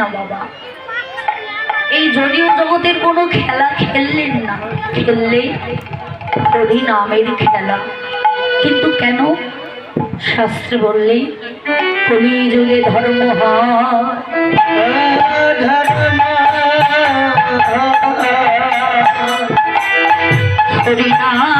না বাবা। এই জড়ীয় জগতের কোনো খেলা খেললেন না খেললে নামের খেলা। কিন্তু কেন? শাস্ত্রে বললে কলি যুগে ধর্ম হরিনাম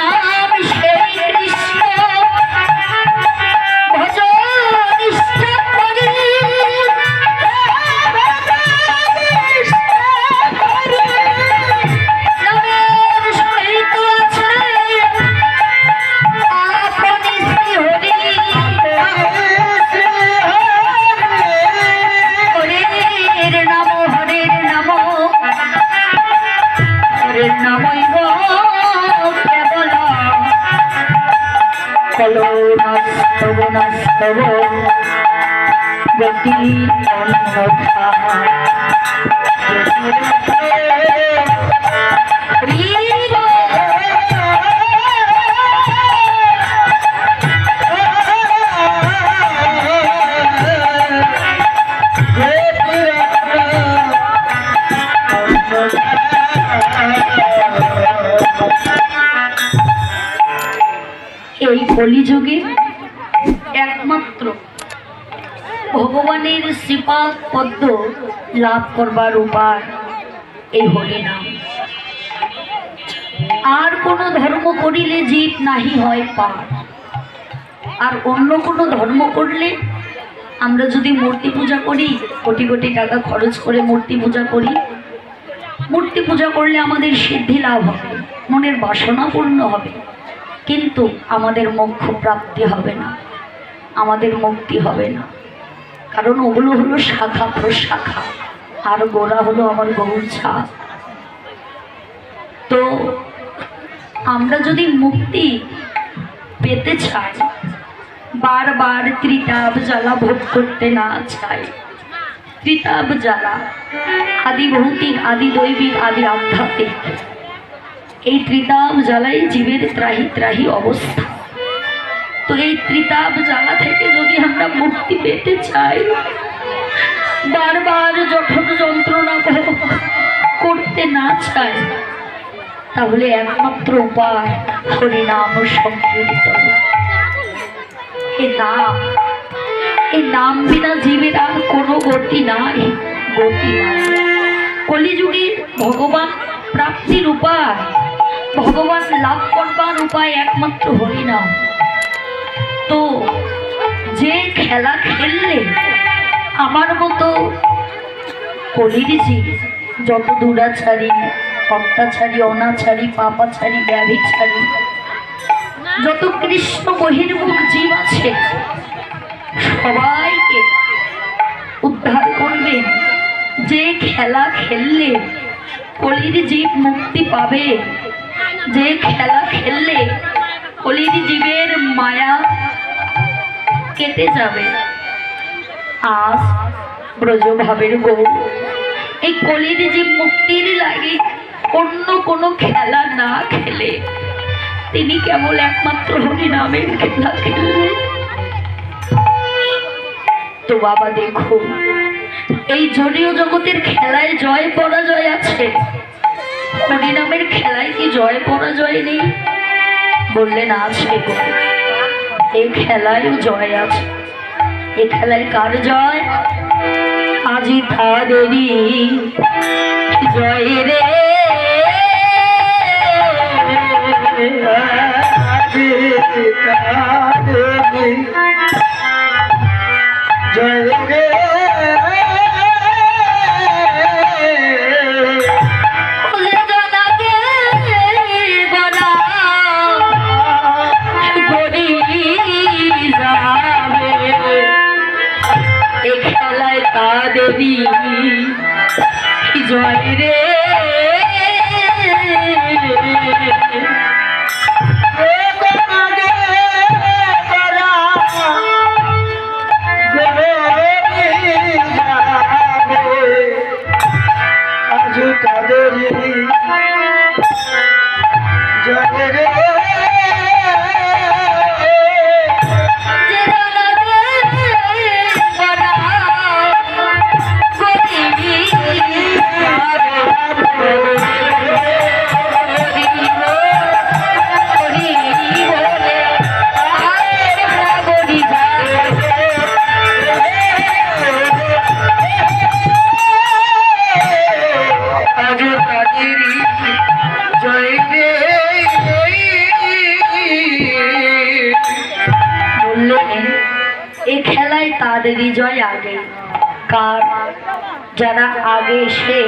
কলো নাস্তব নাস্তব গতি অন্যথা কলিযুগে একমাত্র ভগবানের শ্রীপাদ পদ্ম লাভ করবার উপায় এই হরি নাম আর কোনো ধর্ম করিলে জীব নাহি হয় পার। আর অন্য কোনো ধর্ম করলে আমরা যদি মূর্তি পূজা করি, কোটি কোটি টাকা খরচ করে মূর্তি পূজা করি, মূর্তি পূজা করলে আমাদের সিদ্ধি লাভ হবে, মনের বাসনা পূর্ণ হবে। কিন্তু আমাদের মোক্ষ প্রাপ্তি হবে না। আমাদের মুক্তি হবে না। কারণ ওগুলো হলো শাখা প্রশাখা। আর গোড়া হলো আমার গৌর ছাপ। তো আমরা যদি মুক্তি পেতে চাই, বারবার ত্রিতাপ জ্বালা ভোগ করতে না চাই, ত্রিতাপ জ্বালা আদি ভৌতিক আদি দৈবিক আদি আধ্যাত্মিক এই ত্রিতাপ জ্বালাই জীবের ত্রাহি ত্রাহি অবস্থা। তো এই ত্রিতাপ জ্বালা থেকে যদি আমরা মুক্তি পেতে চাই, বারবার জঠন যন্ত্রণা করতে না চাই, তাহলে একমাত্র উপায় হরিনাম সংকীর্তন। এ নাম এই নাম বিনা জীবের আর কোনো গতি নাই গতি নাই। কলিযুগে ভগবান প্রাপ্তির উপায় ভগবান লাভ করবার উপায় একমাত্র হরিনাম। তো যে খেলা খেললে আমার মতো কলির জীব যত দুরাচারী, অত্যাচারী, অনাচারী, পাপাচারী, ব্যভিচারী, যত কৃষ্ণ বহির্মুখ জীব আছে, সবাইকে উদ্ধার করবেন যে খেলা খেললে কলির জীব মুক্তি পাবে। যে খেলা খেললে কলির জীবের মায়া কেটে যাবে। আজ ব্রজভাবের গৌ এই কলির জীব মুক্তির লাগে অন্য কোনো খেলা না খেলে। তিনি কেবল একমাত্র হরিনামের খেলা খেললেন তো বাবা দেখো, এই জলীয় জগতের খেলায় জয় পরাজয় আছে। হরিনামের খেলায় কি জয় পরাজয় নেই? বললেন আছে এই খেলায়ও জয় আছে। এই খেলায় কার জয়? আজি তাদেরই জয় রে। আজি খেলায় তাদেরই জয় আগে। কার? যারা আগে এসে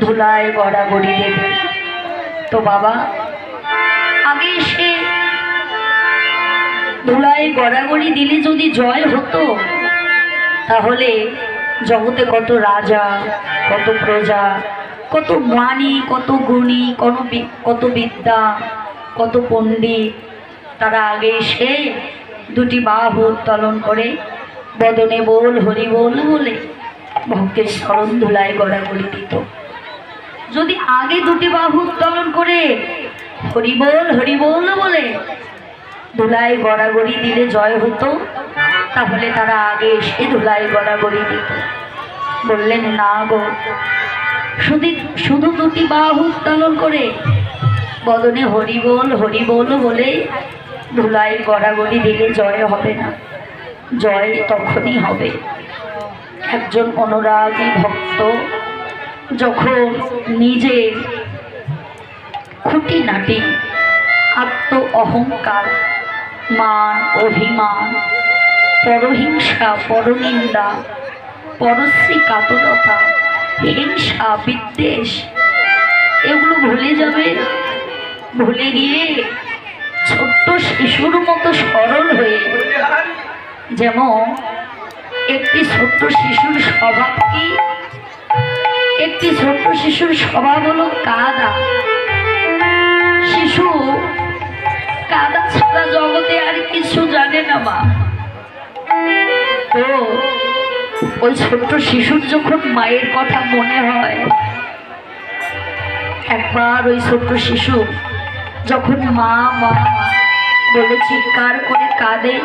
ধুলায় গড়াগড়ি দেবে। তো বাবা, আগে এসে ধুলায় গড়াগড়ি দিলে যদি জয় হতো, তাহলে জগতে কত রাজা, কত প্রজা, কত জ্ঞানী কত গুণী কত বিদ্যা, কত পণ্ডিত, তারা আগে এসে দুটি বাহু উত্তোলন করে বদনে বল, হরি বল বলে ভক্তের স্মরণ ধুলায় গড়াগড়ি দিত। যদি আগে দুটি বাহু উত্তোলন করে হরি বল হরি বল ধুলায় গড়াগড়ি দিলে জয় হতো, তাহলে তারা আগে এসে ধুলায় গড়াগড়ি দিত। বললেন, না গো। শুধু শুধু দুটি বাহু উত্তোলন করে বদনে হরি বল হরি বল বলে ধুলায় গড়াগড়ি দিলে জয় হবে না। জয় তখনই হবে। একজন অনুরাগী ভক্ত যখন নিজে খুঁটিনাটি আত্ম অহংকার, মান, অভিমান, পরহিংসা, পরনিন্দা পরশ্রী কাতরতা হিংসা, বিদ্বেষ, এগুলো ভুলে যাবে। ভুলে গিয়ে ছোট্ট শিশুর মতো সরল হয়ে যেমন একটি ছোট্ট শিশুর স্বভাব কি? একটি ছোট্ট শিশুর স্বভাব হলো কাদা। শিশু কাদা ছাড়া জগতে আর কিছু জানে না মা। তো ওই ছোট্ট শিশুর যখন মায়ের কথা মনে হয়, একবার ওই ছোট্ট শিশু যখন মা মা বলে চিৎকার করে কাঁদে?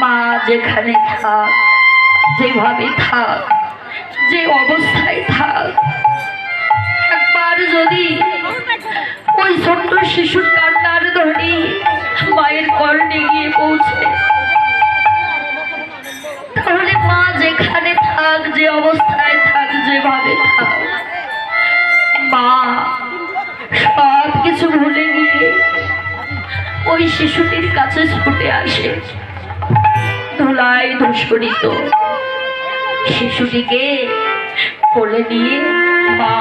মা যেখানে থাক, যেভাবে থাক, যে অবস্থায় থাক। একবার যদি ওই ছোট্ট শিশুর কান্নার ধ্বনি মায়ের কর্ণে গিয়ে পৌঁছে, তাহলে মা যেখানে থাক, যে অবস্থায় থাক, যেভাবে থাক। ওই শিশুটির কাছে ছুটে আসে। ধুলায় ধূসরিত। শিশুটিকে কোলে নিয়ে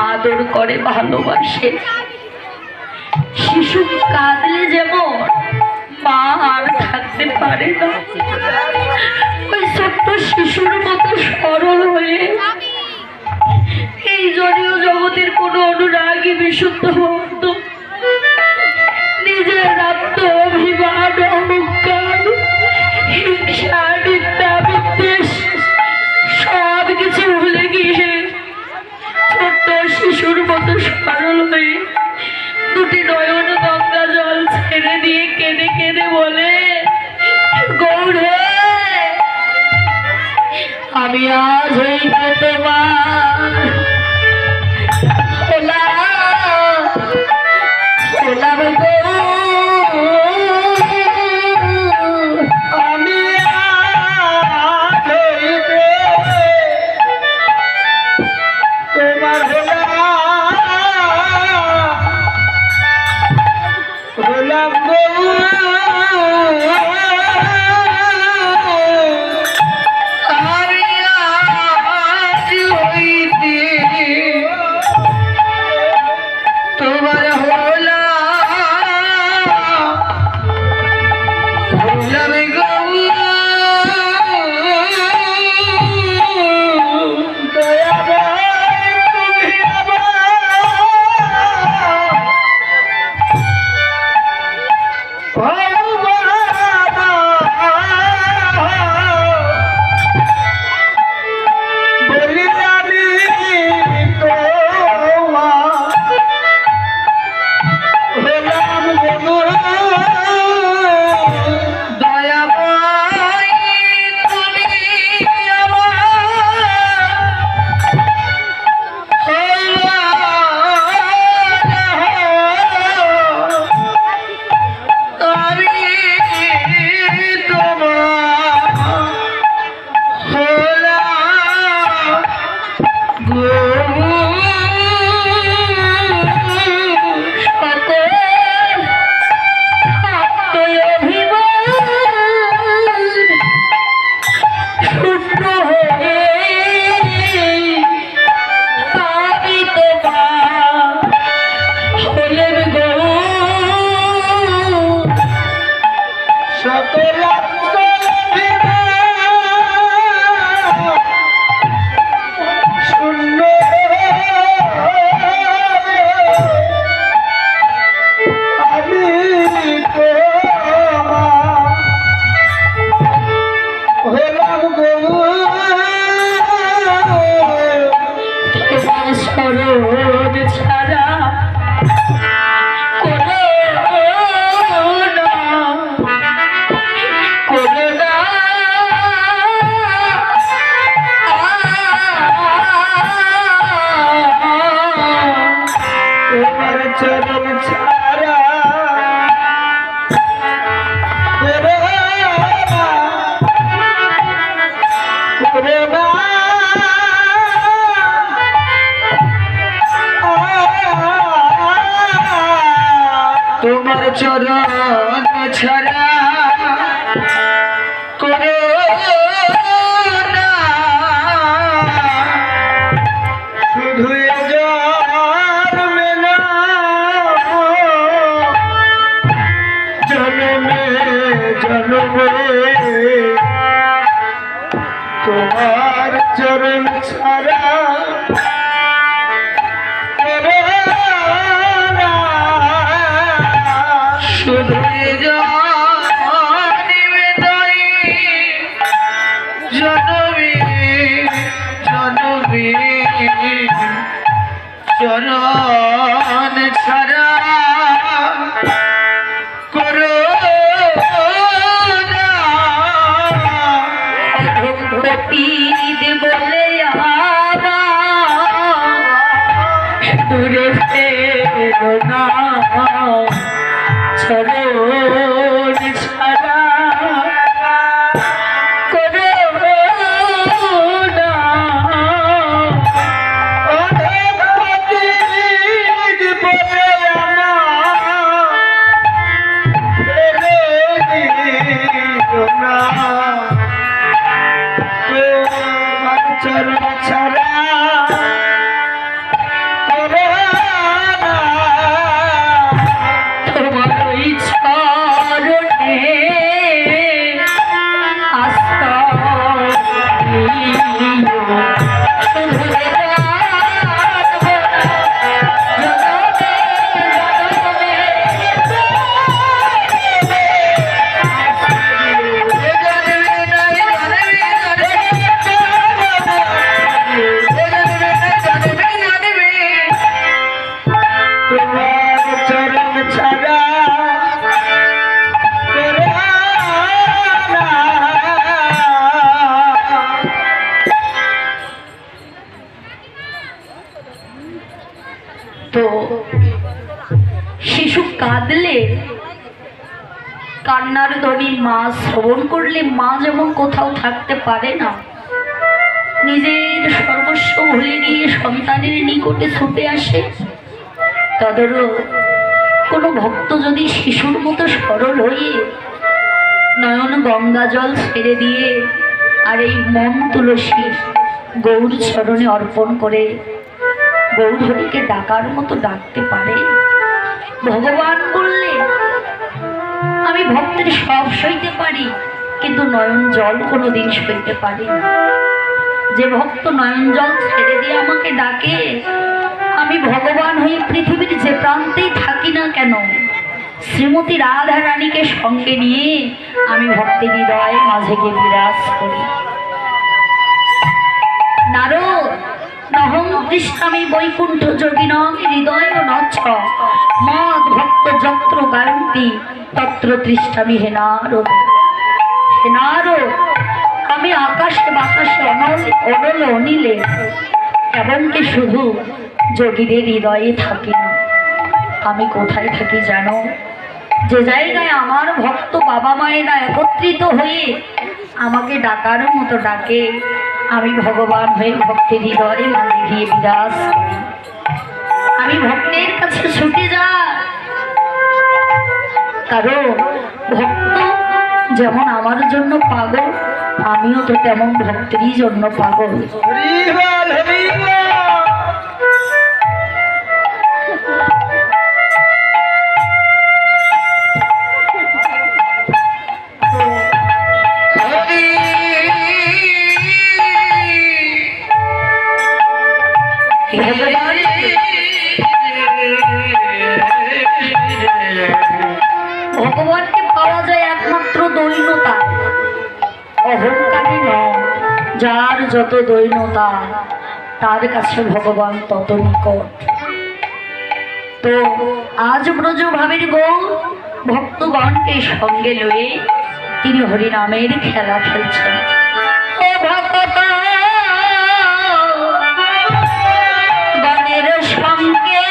আদর করে ভালোবাসে। শিশু কাঁদলে যেমন মা আর থাকতে পারে না। ওই ছোট্ট শিশুর মতো সরল হয়ে এই জলীয় জগতের কোনো অনুরাগী বিশুদ্ধ ভক্ত শিশুর মতো সরল হয়ে দুটি নয়ন গঙ্গা জল ছেড়ে দিয়ে কেঁদে কেঁদে বলে গৌরে আমি আজ হইব তোমার তোমার চরণ ছাড়া চরণ ছাড়া চরণ তো শিশু কাঁদলে, কান্নার ধ্বনি মা শ্রবণ করলে মা যেমন কোথাও থাকতে পারে না। নিজের সর্বস্ব ভুলে গিয়ে সন্তানের নিকটে ছুটে আসে। তদরও কোনো ভক্ত যদি শিশুর মতো সরল হয়ে নয়ন গঙ্গা জল ছেড়ে দিয়ে আর এই মন তুলসী গৌর চরণে অর্পণ করে গৌরহরিকে ডাকার মতো ডাকতে পারে। ভগবান বললে আমি ভক্তের সব সইতে পারি, কিন্তু নয়ন জল কোনোদিন সইতে পারি যে ভক্ত নয়ন জল ছেড়ে দিয়ে আমাকে ডাকে, আমি ভগবান হয়ে পৃথিবীর যে প্রান্তেই থাকি না কেন, শ্রীমতী রাধা রানীকে সঙ্গে নিয়ে আমি ভক্তি হৃদয় মাঝে গিয়ে বিরাজ করি। নারদ বৈকুণ্ঠ হৃদয় নচ্ছ। মদ ভক্ত যত্র তত্র তৃষ্ঠামি হে নারদ। হে আমি আকাশে বাতাসে অনল অনল অনিলে, এমনকি শুধু যোগীদের হৃদয়ে থাকি না। আমি কোথায় থাকি জানো? যে জায়গায় আমার ভক্ত বাবা মায়েরা একত্রিত হয়ে আমাকে ডাকার মতো ডাকে আমি ভগবান হয়ে ভক্তের হৃদয়ে গিয়ে বিরাজ আমি ভক্তের কাছে ছুটে যা কারণ ভক্ত যেমন আমার জন্য পাগল, আমিও তো তেমন ভক্তেরই জন্য পাগল। যার যত দৈনতা, তার কাছে ভগবান তত নিকট। তো আজ ব্রজ ব্রজভাবের গৌ ভক্তগণকে সঙ্গে লয়ে তিনি হরিনামের খেলা খেলছেন। ভক্ত গণের সঙ্গে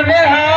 মনে হয়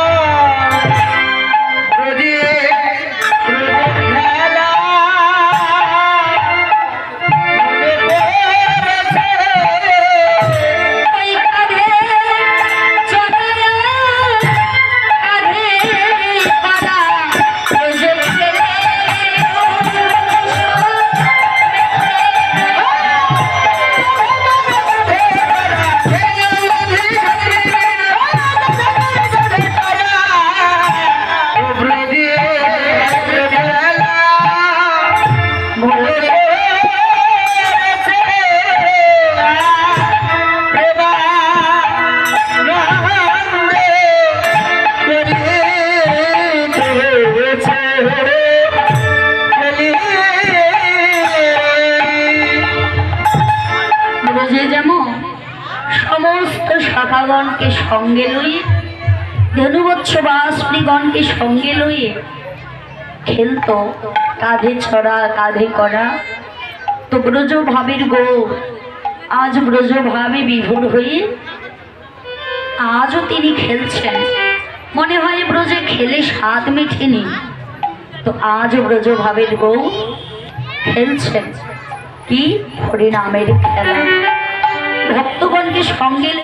শাখাগণকে সঙ্গে লইয়ে ধনুবৎস বা সঙ্গে লইয়ে খেলতো, কাঁধে ছড়া, কাঁধে করা তো ব্রজ ভাবের গো আজ ব্রজ ভাবে বিভোর হয়ে আজও তিনি খেলছেন। মনে হয় ব্রজে খেলে স্বাদ মেটেনি তো আজ ব্রজ ভাবের গৌ খেলছেন। কি? হরিনামের খেলা। ভক্তগণকে সঙ্গে